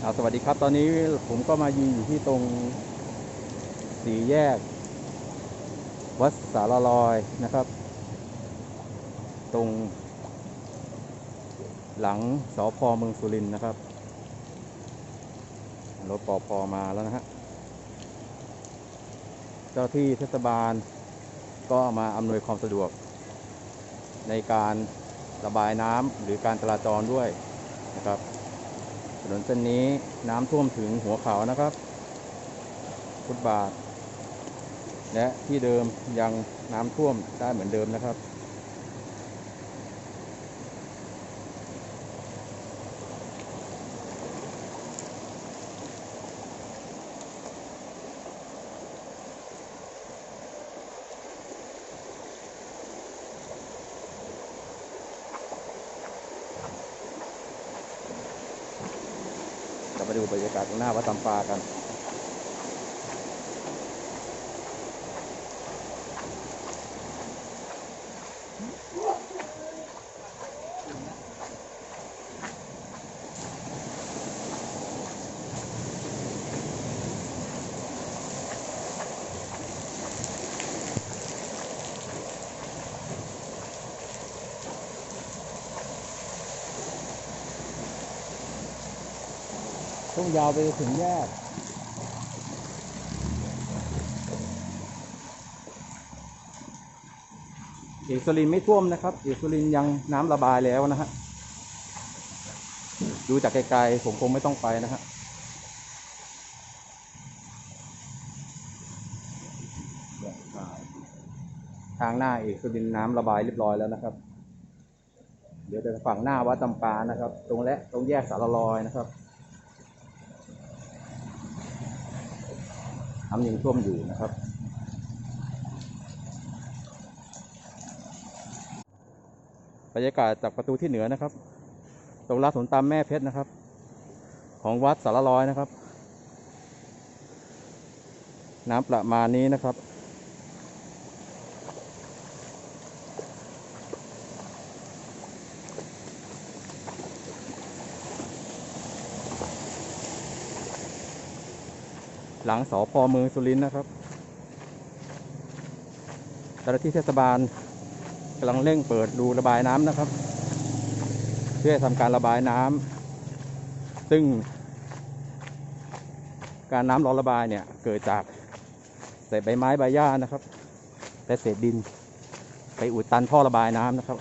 เอาสวัสดีครับ ตอนนี้ผมก็มายืนอยู่ที่ตรงสี่แยก วัดสารลอยนะครับ ตรง หลังสอพอเมืองสุรินทร์นะครับ รถปอพอมาแล้วนะฮะ เจ้าที่เทศบาลก็มาอำนวยความสะดวก ในการระบายน้ำหรือการจราจรด้วยนะครับ ถนนเส้นนี้น้ำท่วมถึงหัวเขานะครับ ฟุตบาท และที่เดิมยังน้ำท่วมได้เหมือนเดิมนะครับ มาดูบรรยากาศตรงหน้าวัดตำปากัน ต้องยาวไปถึงแยกเอกสุรินไม่ท่วมนะครับเอกสุรินยังน้ำระบายแล้วนะฮะดูจากไกลๆผมคงไม่ต้องไปนะฮะทางหน้าเอกสุรินน้ำระบายเรียบร้อยแล้วนะครับ เดี๋ยวจะฝั่งหน้าวัดจำปานะครับ ตรงและตรงแยกสารลอยนะครับ น้ำยังท่วมอยู่นะครับ บรรยากาศจากประตูที่เหนือนะครับ ตรงลานสนตามแม่เพชรนะครับ ของวัดสารลอยนะครับ น้ำประมาณนี้นะครับ หลังสอพอเมืองสุรินทร์นะครับเจ้าหน้าที่เทศบาลกำลังเร่งเปิดรูระบายน้ำนะครับ เพื่อทำการระบายน้ำซึ่ง การน้ำรอระบายเนี่ยเกิดจากเศษใบไม้ใบหญ้านะครับและเศษดินไปอุดตันท่อระบายน้ำนะครับ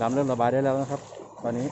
น้ำเริ่มระบายได้แล้วนะครับ ตอนนี้